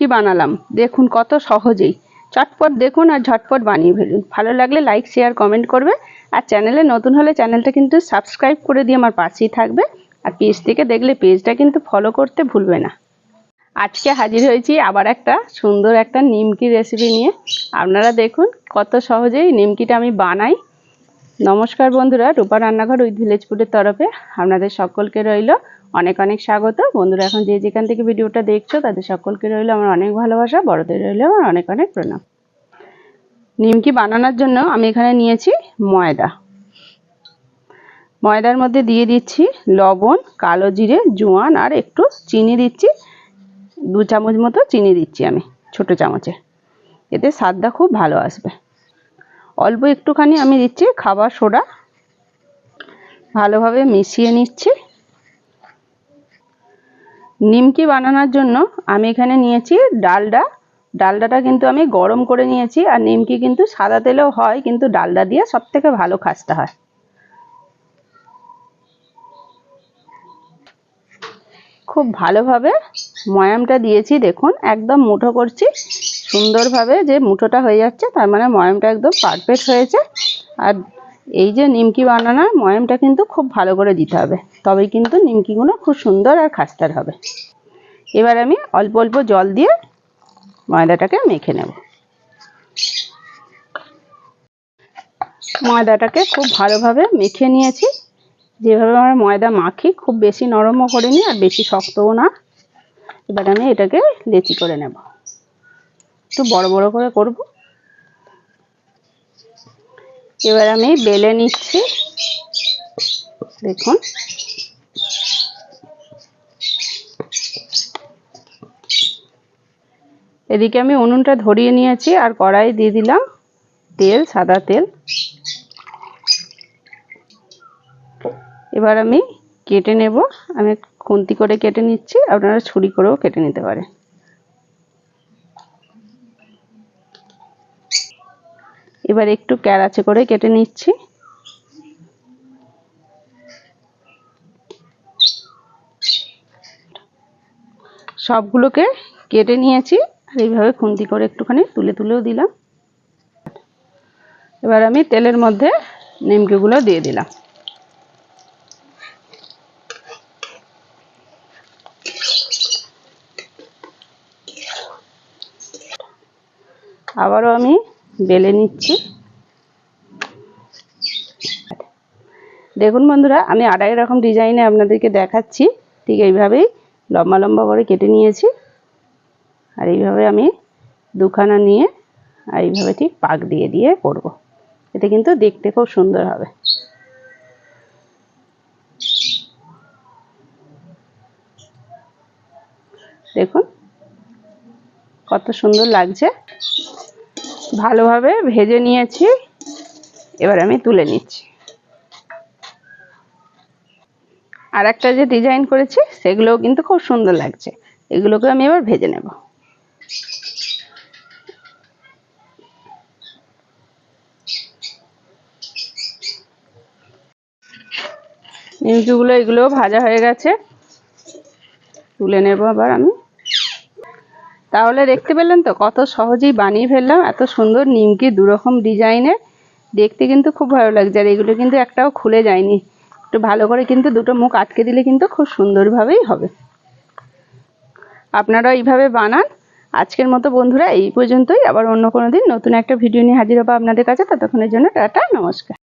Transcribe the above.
নিমকি বানালাম? দেখুন কত সহজেই। চটপট দেখুন আর ঝটপট বানিয়ে ফেলুন। ভালো লাগলে লাইক শেয়ার কমেন্ট করবে। আর চ্যানেলে নতুন হলে চ্যানেলটা কিন্তু সাবস্ক্রাইব করে দিয়ে আমার পাশেই থাকবে। আর পেজ থেকে দেখলে পেজটা কিন্তু ফলো করতে ভুলবে না। আজকে হাজির হয়েছি আবার একটা সুন্দর একটা নিমকি রেসিপি নিয়ে। আপনারা দেখুন কত সহজেই নিমকিটা আমি বানাই। নমস্কার বন্ধুরা, রূপা রান্নাঘর উইথ ভিলেজ ফুডের তরফে। আপনাদের সকলকে রইল অনেক অনেক স্বাগত। বন্ধুরা, এখন যে যেখান থেকে ভিডিওটা দেখছ, তাদের সকলকে রইল আমার অনেক ভালোবাসা, বড়দের রইল আমার অনেক অনেক প্রণাম। নিমকি বানানোর জন্য আমি এখানে নিয়েছি ময়দা। ময়দার মধ্যে দিয়ে দিচ্ছি লবণ, কালো জিরে, জোয়ান আর একটু চিনি দিচ্ছি। দু চামচ মতো চিনি দিচ্ছি আমি, ছোট চামচে। এতে স্বাদটা খুব ভালো আসবে। অল্প একটুখানি আমি দিচ্ছি খাবার সোডা। ভালোভাবে মিশিয়ে নিচ্ছি। নিমকি বানানোর জন্য আমি এখানে নিয়েছি ডালডা। ডালডাটা কিন্তু আমি গরম করে নিয়েছি আর নিমকি কিন্তু সাদা তেলেও হয়, কিন্তু ডালডা দিয়ে সব থেকে ভালো খাসতে হয়। খুব ভালোভাবে ময়ামটা দিয়েছি, দেখুন, একদম মুঠো করছি। সুন্দরভাবে যে মুঠোটা হয়ে যাচ্ছে, তার মানে ময়ামটা একদম পারফেক্ট হয়েছে। আর এই যে নিমকি বানানোর ময়ামটা কিন্তু খুব ভালো করে দিতে হবে। তবেই কিন্তু নিমকিগুলো খুব সুন্দর আর খাস্তার হবে। এবার আমি অল্প অল্প জল দিয়ে ময়দাটাকে মেখে নেব। ময়দাটাকে খুব ভালোভাবে মেখে নিয়েছি। যেভাবে আমরা ময়দা মাখি, খুব বেশি নরমও করিনি আর বেশি শক্তও না। এবার আমি এটাকে লেচি করে নেব। একটু বড় বড় করে করব। এবার আমি বেলে নিচ্ছি। দেখুন। এদিকে আমি উনুনটা ধরিয়ে নিয়েছি আর কড়াই দিয়ে দিলাম তেল, সাদা তেল। এবার আমি কেটে নেব। আমি খুন্তি করে কেটে নিচ্ছি। আপনারা ছুরি করেও কেটে নিতে পারেন। এবার একটু ক্যারাচে করে কেটে নিচ্ছি। সবগুলোকে কেটে নিয়েছি, আর এইভাবে খুন্তি করে একটুখানি তুলে তুলেও দিলাম। এবার আমি তেলের মধ্যে নিমকিগুলো দিয়ে দিলাম। আবারও আমি বেলে নিচ্ছি। দেখুন বন্ধুরা, আমি আড়াই রকম ডিজাইনে আপনাদেরকে দেখাচ্ছি। ঠিক এইভাবেই লম্বা লম্বা করে কেটে নিয়েছি। আর এইভাবে আমি দুখানা নিয়ে আর এইভাবে ঠিক পাক দিয়ে দিয়ে করব। এতে কিন্তু দেখতে খুব সুন্দর হবে। দেখুন কত সুন্দর লাগছে। ভালোভাবে ভেজে নিয়েছি। এবার আমি তুলে নিচ্ছি। আর একটা যে ডিজাইন করেছি, সেগুলোও কিন্তু খুব সুন্দর লাগছে। এগুলোকে আমি এবার ভেজে নেব। নিমকিগুলো এগুলোও ভাজা হয়ে গেছে। তুলে নেব আবার আমি। তাহলে দেখতে পেলেন তো কত সহজেই বানিয়ে ফেললাম, এত সুন্দর নিমকি দুরকম ডিজাইনের। দেখতে কিন্তু খুব ভালো লাগছে, আর এগুলো কিন্তু একটাও খুলে যায়নি। একটু ভালো করে কিন্তু দুটো মুখ আটকে দিলে কিন্তু খুব সুন্দরভাবেই হবে। আপনারা এইভাবে বানান। আজকের মতো বন্ধুরা, এই পর্যন্তই। আবার অন্য কোনো দিন নতুন একটা ভিডিও নিয়ে হাজির হব আপনাদের কাছে। ততক্ষণের জন্য টাটা, নমস্কার।